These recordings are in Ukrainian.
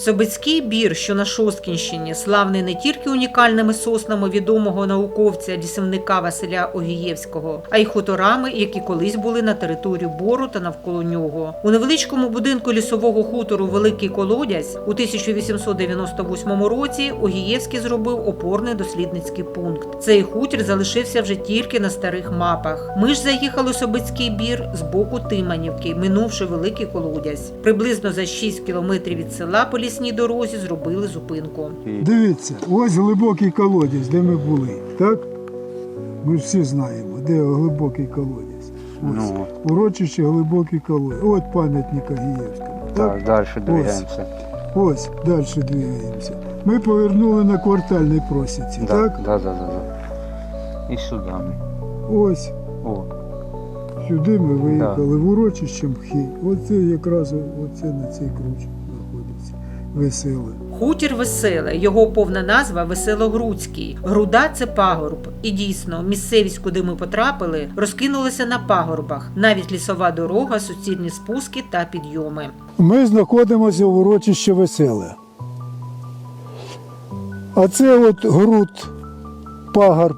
Собицький бір, що на Шосткінщині, славний не тільки унікальними соснами відомого науковця лісівника Василя Огієвського, а й хуторами, які колись були на території бору та навколо нього. У невеличкому будинку лісового хутору Великий Колодязь у 1898 році Огієвський зробив опорний дослідницький пункт. Цей хутір залишився вже тільки на старих мапах. Ми ж заїхали у Собицький бір з боку Тиманівки, минувши Великий Колодязь. Приблизно за 6 кілометрів від села по лісній дорозі зробили зупинку. Дивіться, ось глибокий колодязь, де ми були, так? Ми ж всі знаємо, де глибокий колодязь. Ось. Ну. Урочище глибокий колодязь. От пам'ятник Агієвському. Так, далі двигаємося. Ось, далі двигаємося. Ми повернули на квартальній просіці, Да, так? да, да, да, да. І сюди ми. Ось О, сюди ми виїхали, в урочище Мхи. Оце якраз оце на цій кручі. Веселе. Хутір Веселе, його повна назва Веселогрудський. Груда це пагорб. І дійсно, місцевість, куди ми потрапили, розкинулася на пагорбах. Навіть лісова дорога, суцільні спуски та підйоми. Ми знаходимося в урочище Веселе. А це от груд пагорб.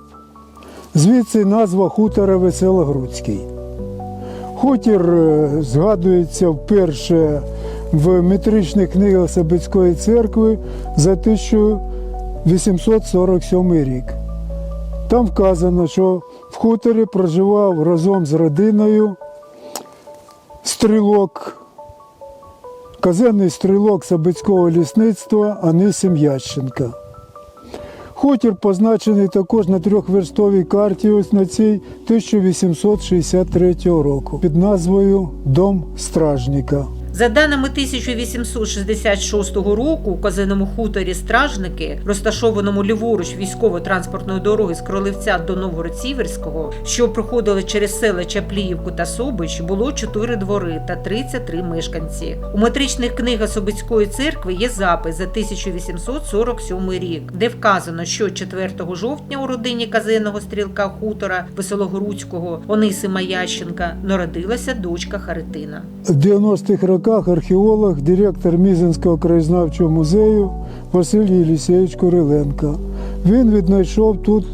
Звідси назва хутора Веселогрудський. Хутір е, згадується вперше в метричних книгах Собицької церкви за 1847 рік. Там вказано, що в хуторі проживав разом з родиною стрілок казенний стрілок Сабицького лісництва Анисим Ященка. Хутір позначений також на трьохверстовій карті ось на цій 1863 року під назвою Дом стражника. За даними 1866 року, у казеному хуторі Стражники, розташованому ліворуч військово-транспортної дороги з Кролевця до Новгород-Сіверського, що проходили через села Чапліївку та Собич, було 4 двори та 33 мешканці. У метричних книгах Собицької церкви є запис за 1847 рік, де вказано, що 4 жовтня у родині казенного стрілка хутора Веселогородського Онисима Ященка народилася дочка Харитина. В 90-х роках археолог, директор Мізинського краєзнавчого музею Василь Єлісєвич Куриленко. Він віднайшов тут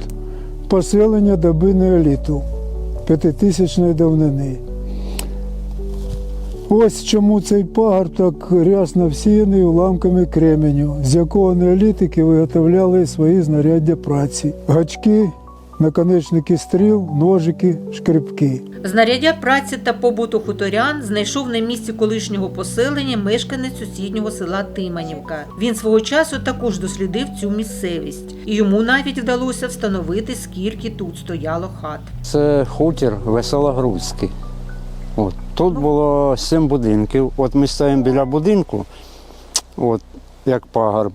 поселення доби неоліту п'ятитисячної давнини. Ось чому цей пагорб так рясно всіяний уламками кременю, з якого неолітики виготовляли свої знаряддя праці: гачки, наконечники стріл, ножики, шкрипки. Знаряддя праці та побуту хуторян знайшов на місці колишнього поселення мешканець сусіднього села Тиманівка. Він свого часу також дослідив цю місцевість, і йому навіть вдалося встановити, скільки тут стояло хат. Це хутір Веселогрузький. От. Тут було сім будинків. От ми стоїмо біля будинку, от, як пагорб.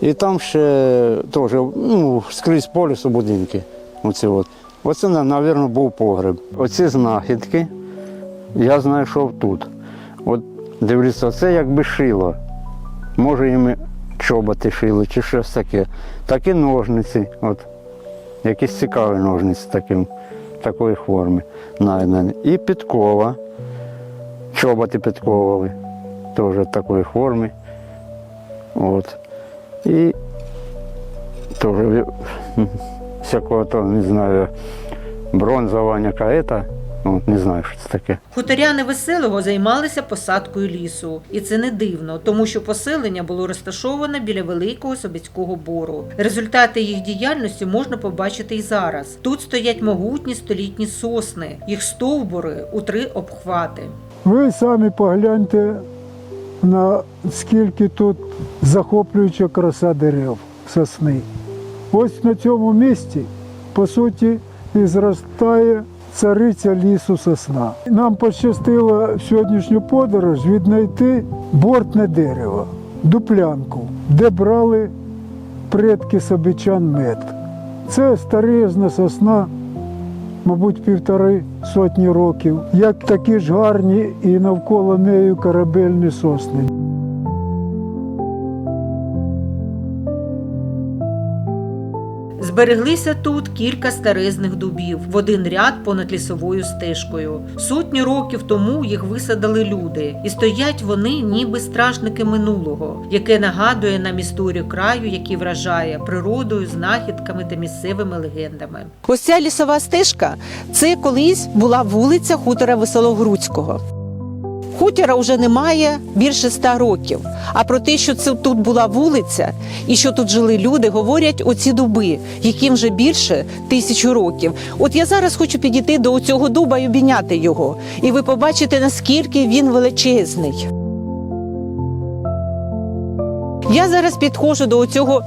І там ще теж ну, скрізь по лісу будинки. Оці от. Оце, мабуть, був погреб. Оці знахідки я знайшов тут. От дивлюся, це якби шило. Може, їм чоботи шили чи щось таке. Такі ножниці. От. Якісь цікаві ножниці таким, такої форми знайдені. І підкова. Чоботи підковували. Теж такої форми. От. І теж всякого то, не знаю, бронзова яка От, не знаю, що це таке. Хуторяни веселого займалися посадкою лісу, і це не дивно, тому що поселення було розташоване біля великого Собицького бору. Результати їх діяльності можна побачити і зараз. Тут стоять могутні столітні сосни, їх стовбури у три обхвати. Ви самі погляньте на скільки тут захоплююча краса дерев сосни. Ось на цьому місці, по суті, і зростає цариця лісу сосна. Нам пощастило в сьогоднішню подорож віднайти бортне дерево, дуплянку, де брали предки собичан мед. Це старезна сосна, мабуть, півтори сотні років, як такі ж гарні і навколо нею корабельні сосни. Збереглися тут кілька старезних дубів в один ряд понад лісовою стежкою. Сотні років тому їх висадили люди, і стоять вони ніби стражники минулого, яке нагадує нам історію краю, який вражає природою, знахідками та місцевими легендами. Ось ця лісова стежка це колись була вулиця хутора Веселогрудського. Хутора вже немає більше ста років. А про те, що це тут була вулиця і що тут жили люди, говорять оці дуби, яким вже більше тисячу років. От я зараз хочу підійти до цього дуба і обійняти його. І ви побачите, наскільки він величезний. Я зараз підходжу до цього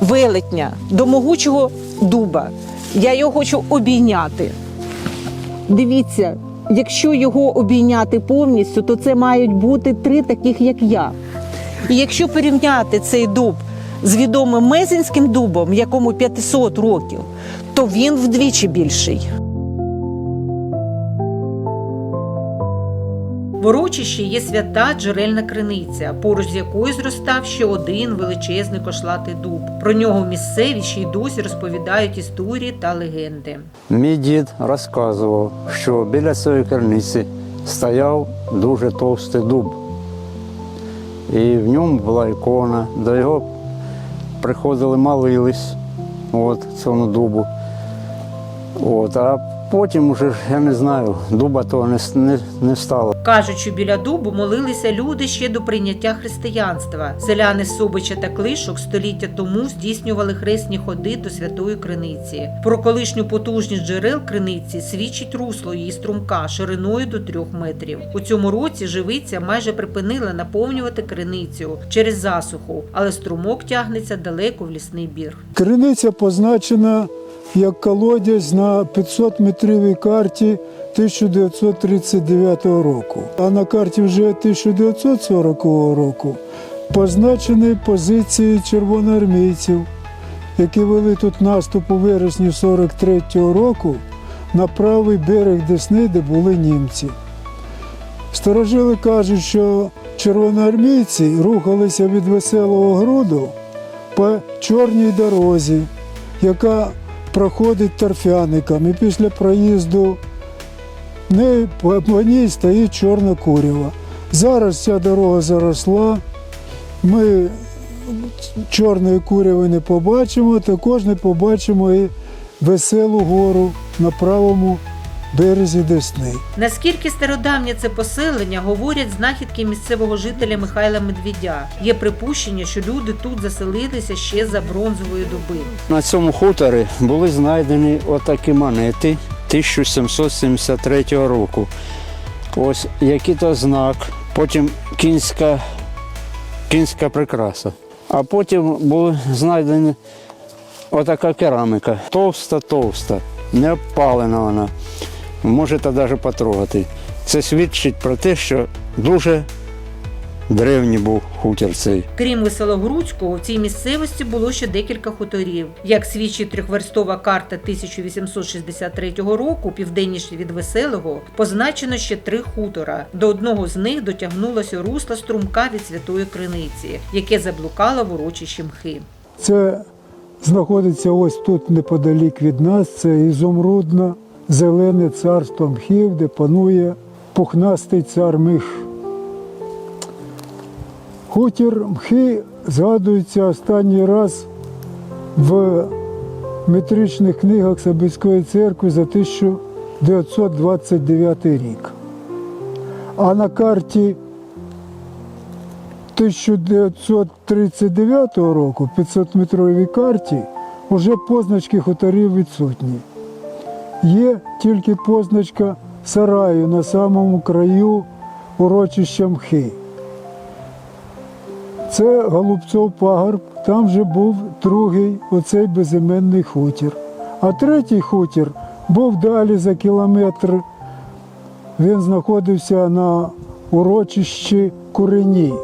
велетня, до могучого дуба. Я його хочу обійняти. Дивіться, якщо його обійняти повністю, то це мають бути три таких, як я. І якщо порівняти цей дуб з відомим Мезінським дубом, якому 500 років, то він вдвічі більший. В урочищі є свята джерельна криниця, поруч з якою зростав ще один величезний кошлатий дуб. Про нього місцеві ще й досі розповідають історії та легенди. Мій дід розказував, що біля цієї криниці стояв дуже товстий дуб. І в ньому була ікона, до його приходили молились от, цьому дубу. От, а потім уже, ж, я не знаю, дуба того не, не, не стало. Кажуть, що біля дубу молилися люди ще до прийняття християнства. Селяни Собича та Клишок століття тому здійснювали хресні ходи до святої криниці. Про колишню потужність джерел криниці свідчить русло її струмка шириною до трьох метрів. У цьому році живиця майже припинила наповнювати криницю через засуху, але струмок тягнеться далеко в лісний бір. Криниця позначена як колодязь на 500-метровій карті 1939 року. А на карті вже 1940 року позначені позиції червоноармійців, які вели тут наступ у вересні 43-го року на правий берег Десни, де були німці. Старожили кажуть, що червоноармійці рухалися від веселого груду по чорній дорозі, яка проходить торфяником. І після проїзду по ній стоїть чорна курява. Зараз ця дорога заросла. Ми чорної куряви не побачимо, також не побачимо і веселу гору на правому березі Десни. Наскільки стародавнє це поселення, говорять знахідки місцевого жителя Михайла Медведя. Є припущення, що люди тут заселилися ще за бронзової доби. На цьому хуторі були знайдені отакі монети 1773 року. Ось який то знак, потім кінська, кінська прикраса. А потім були знайдені отака кераміка. Товста, товста, не обпалена вона. Можете навіть потрогати. Це свідчить про те, що дуже древній був хутір цей. Крім Веселогрудського, в цій місцевості було ще декілька хуторів. Як свідчить трьохверстова карта 1863 року, південніше від Веселого, позначено ще три хутора. До одного з них дотягнулося русло струмка від святої криниці, яке заблукало в урочищі мхи. Це знаходиться ось тут неподалік від нас. Це ізумрудно зелене царство мхів, де панує пухнастий цар мих. Хутір мхи згадується останній раз в метричних книгах Сабицької церкви за 1929 рік. А на карті 1939 року, 500-метровій карті, вже позначки хуторів відсутні. Є тільки позначка сараю на самому краю урочища Мхи. Це Голубцов пагорб, там вже був другий оцей безіменний хутір. А третій хутір був далі за кілометр. Він знаходився на урочищі Курені.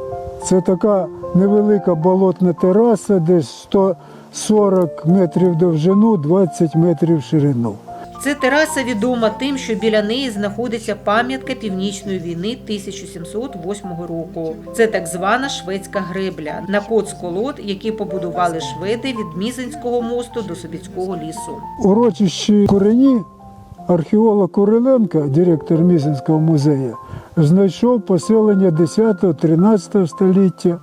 Це така невелика болотна тераса, десь 140 метрів довжину, 20 метрів ширину. Це тераса відома тим, що біля неї знаходиться пам'ятка північної війни 1708 року. Це так звана шведська гребля, напод з колод, які побудували шведи від Мізинського мосту до Собіцького лісу. Урочищі Курені археолог Куриленко, директор Мізинського музею, знайшов поселення 10-13 століття,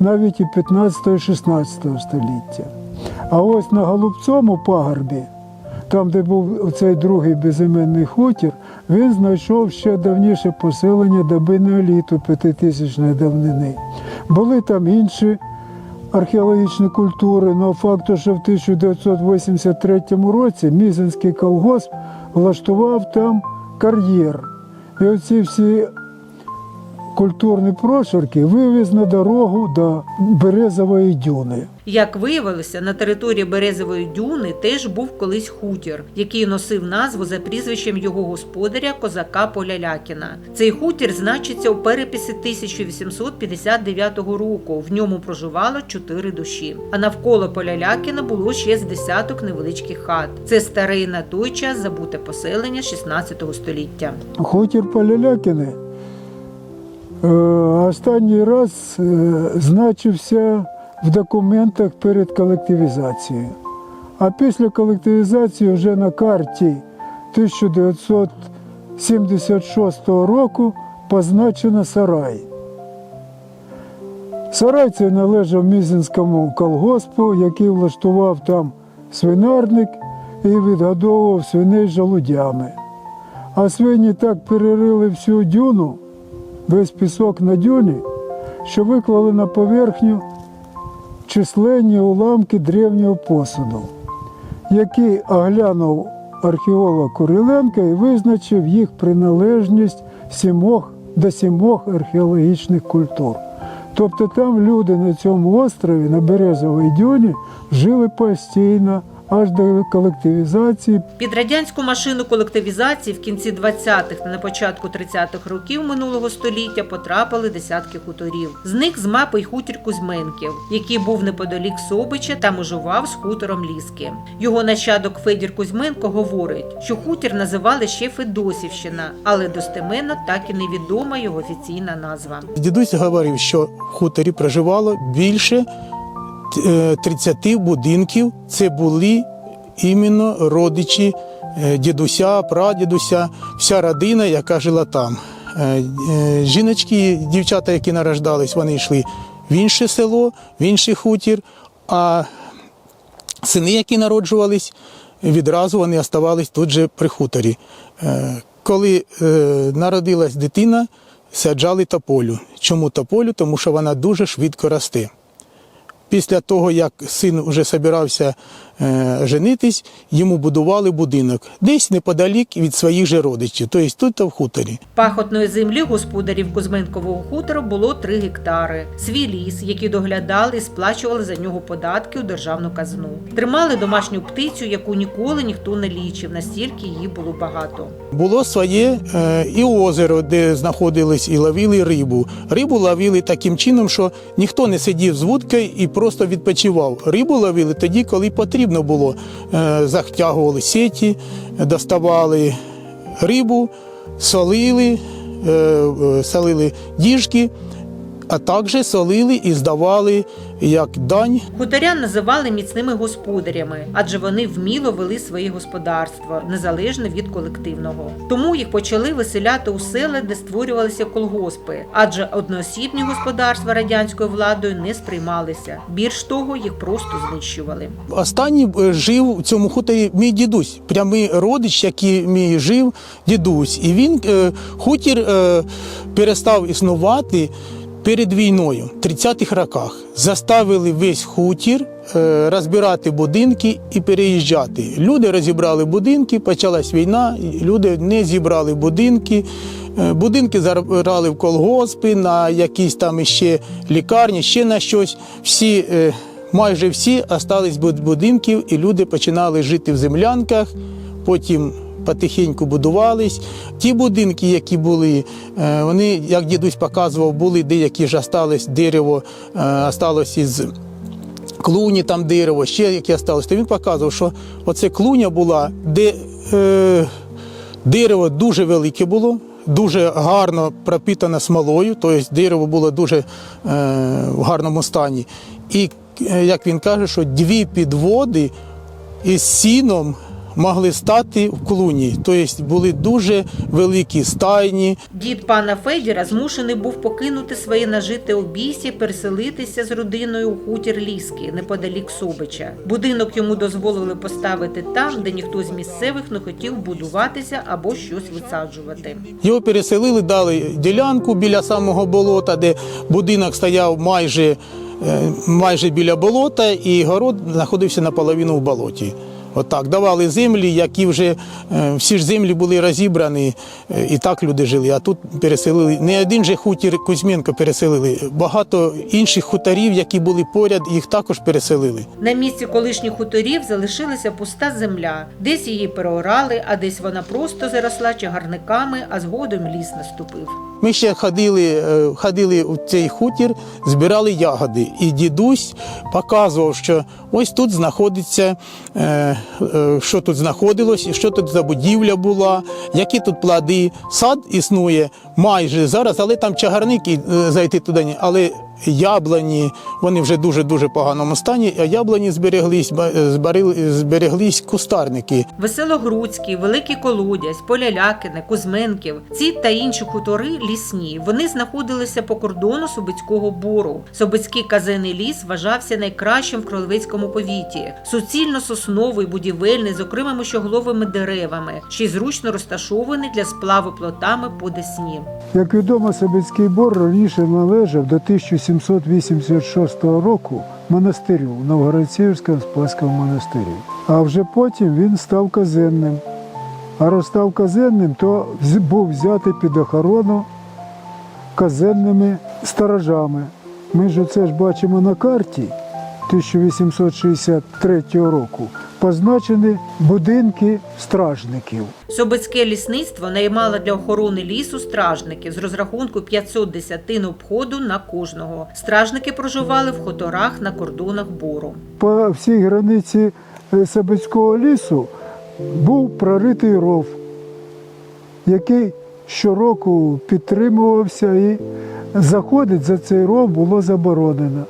навіть і 15-16 століття. А ось на Голубцому пагорбі, там, де був цей другий безіменний хутір, він знайшов ще давніше поселення доби неоліту п'ятитисячної давнини. Були там інші археологічні культури, але факту, що в 1983 році Мізинський колгосп влаштував там кар'єр. І оці всі культурні прошарки вивіз на дорогу до Березової дюни. Як виявилося, на території Березової дюни теж був колись хутір, який носив назву за прізвищем його господаря козака Полялякіна. Цей хутір значиться у переписі 1859 року. В ньому проживало чотири душі. А навколо Полялякіна було ще з десяток невеличких хат. Це старе і на той час забуте поселення 16 століття. Хутір Полялякіни останній раз е, значився в документах перед колективізацією. А після колективізації вже на карті 1976 року позначено сарай. Сарай цей належав Мізинському колгоспу, який влаштував там свинарник і відгодовував свиней жалудями. А свині так перерили всю дюну, весь пісок на дюні, що виклали на поверхню численні уламки древнього посуду, який оглянув археолог Куриленко і визначив їх приналежність сімох, до сімох археологічних культур. Тобто там люди на цьому острові, на Березовій дюні, жили постійно аж до колективізації Під радянську машину колективізації в кінці 20-х та на початку 30-х років минулого століття потрапили десятки хуторів. З них з мапи й хутір Кузьменків, який був неподалік Собича та межував з хутором Ліски. Його нащадок Федір Кузьменко говорить, що хутір називали ще Федосівщина, але достеменно так і невідома його офіційна назва. Дідусь говорив, що в хуторі проживало більше 30 будинків. Це були іменно родичі е, дідуся, прадідуся, вся родина, яка жила там. Е, е, Жіночки, дівчата, які нарождались, вони йшли в інше село, в інший хутір. А сини, які народжувались, відразу вони оставались тут же при хуторі. Коли народилась дитина, саджали тополю. Чому тополю? Тому що вона дуже швидко росте. Після того, як син вже збирався е, женитись, йому будували будинок десь неподалік від своїх же родичів, тобто тут та в хуторі. Пахотної землі господарів Кузьменкового хутору було 3 гектари. Свій ліс, який доглядали і сплачували за нього податки у державну казну. Тримали домашню птицю, яку ніколи ніхто не лічив, настільки її було багато. Було своє е, і озеро, де знаходились і ловили рибу. Рибу ловили таким чином, що ніхто не сидів з вудкою і просто відпочивав. Рибу ловили тоді, коли потрібно було. Е, Захтягували сеті, доставали рибу, солили, е, е, солили діжки, а також солили і здавали як дань Хуторян називали міцними господарями, адже вони вміло вели своє господарство, незалежно від колективного. Тому їх почали виселяти у села, де створювалися колгоспи, адже одноосібні господарства радянською владою не сприймалися. Більш того, їх просто знищували. Останній е, жив у цьому хуторі мій дідусь, прямий родич, який мій жив дідусь. І він е, хутір е, перестав існувати перед війною, в 30-х роках. Заставили весь хутір е, розбирати будинки і переїжджати. Люди розібрали будинки, почалась війна, люди не зібрали будинки. Е, Будинки забрали в колгоспи, на якісь там іще лікарні, ще на щось. Всі е, майже всі остались без будинків, і люди починали жити в землянках, потім потихеньку будувались. Ті будинки, які були, е, вони, як дідусь показував, були деякі ж остались дерево, е, осталось із клуні там дерево, ще яке осталось. То він показував, що оце клуня була, де е, дерево дуже велике було, дуже гарно пропитане смолою, тобто дерево було дуже е, в гарному стані. І, е, як він каже, що дві підводи із сіном могли стати в клуні. Тобто були дуже великі стайні, Дід пана Федіра змушений був покинути своє нажите обійстя, переселитися з родиною у хутір Ліски неподалік Собича. Будинок йому дозволили поставити там, де ніхто з місцевих не хотів будуватися або щось висаджувати. Його переселили, дали ділянку біля самого болота, де будинок стояв майже, е, майже біля болота, і город знаходився наполовину в болоті. Отак, давали землі, які вже е, всі ж землі були розібрані, е, і так люди жили. А тут переселили не один же хутір Кузьменко переселили, багато інших хуторів, які були поряд, їх також переселили. На місці колишніх хуторів залишилася пуста земля. Десь її переорали, а десь вона просто заросла чагарниками, а згодом ліс наступив. Ми ще ходили, е, ходили у цей хутір, збирали ягоди. І дідусь показував, що ось тут знаходиться, що тут знаходилось, що тут за будівля була, які тут плоди. Сад існує майже зараз, але там чагарники е, зайти туди. Але яблуні, вони вже дуже дуже поганому стані, а яблуні збереглись, ба- збарили- збереглись кустарники. Веселогрудський, Великий Колодязь, Полялякине, Кузьменків, ці та інші хутори лісні. Вони знаходилися по кордону Собицького бору. Собицький казенний ліс вважався найкращим в Кролевицькому повіті. Суцільно сосновий, будівельний, з окремими щогловими деревами, ще й зручно розташований для сплаву плотами по Десні. Як відомо, Собицький бор раніше належав до 1786 року монастирю Новгородцівського Спаського монастирю. А вже потім він став казенним. А раз став казенним, то був взятий під охорону казенними сторожами. Ми ж це ж бачимо на карті 1863 року. Позначені будинки стражників. Собицьке лісництво наймало для охорони лісу стражників з розрахунку 500 десятин обходу на кожного. Стражники проживали в хуторах на кордонах бору. по всій границі е, Сабицького лісу був проритий ров, який щороку підтримувався і заходити за цей ров було заборонено.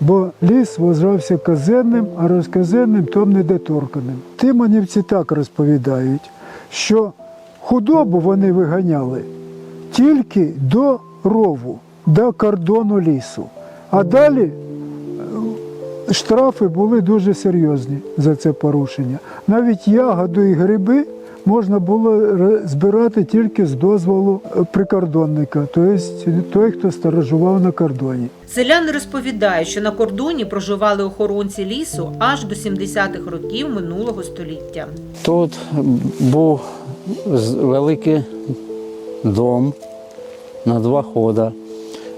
Бо ліс вважався казенним, а розказенним то недоторканим. Тимонівці так розповідають, що худобу вони виганяли тільки до рову, до кордону лісу. А далі штрафи були дуже серйозні за це порушення. Навіть ягоду і гриби можна було збирати тільки з дозволу е, прикордонника, тобто той, хто сторожував на кордоні. Селяни розповідають, що на кордоні проживали охоронці лісу аж до 70-х років минулого століття. Тут був великий дом на два хода.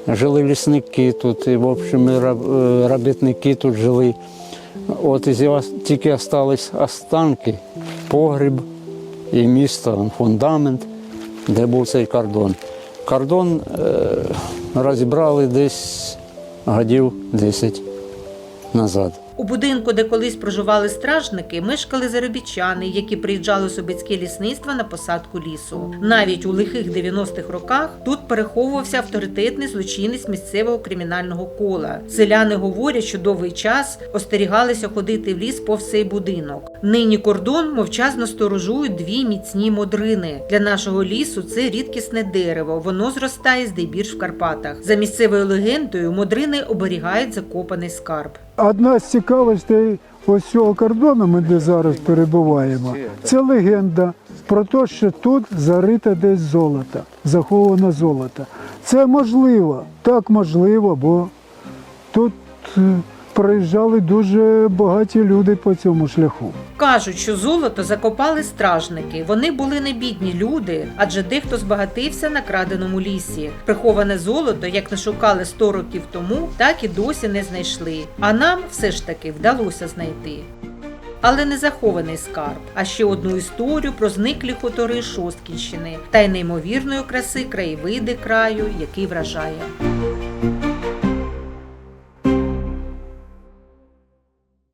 Жили лісники тут, і, в общем, е, робітники тут жили. От із його тільки залишились останки, погріб і місто, фундамент, де був цей кордон. Кордон е, розібрали десь годів 10 назад. У будинку, де колись проживали стражники, мешкали заробітчани, які приїжджали у Собицьке лісництво на посадку лісу. Навіть у лихих 90-х роках тут переховувався авторитетний злочинець місцевого кримінального кола. Селяни говорять, що довгий час остерігалися ходити в ліс повз цей будинок. Нині кордон мовчазно сторожують дві міцні модрини. Для нашого лісу це рідкісне дерево. Воно зростає здебільш в Карпатах. За місцевою легендою, модрини оберігають закопаний скарб. Одна з цікавостей ось цього кордону, ми де зараз перебуваємо, це легенда про те, що тут зарита десь золото, заховано золото. Це можливо, так можливо, бо тут е, проїжджали дуже багаті люди по цьому шляху. Кажуть, що золото закопали стражники. Вони були не бідні люди, адже дехто збагатився на краденому лісі. Приховане золото, як не шукали 100 років тому, так і досі не знайшли. А нам все ж таки вдалося знайти. Але не захований скарб, а ще одну історію про зниклі хутори Шосткінщини та й неймовірної краси краєвиди краю, який вражає.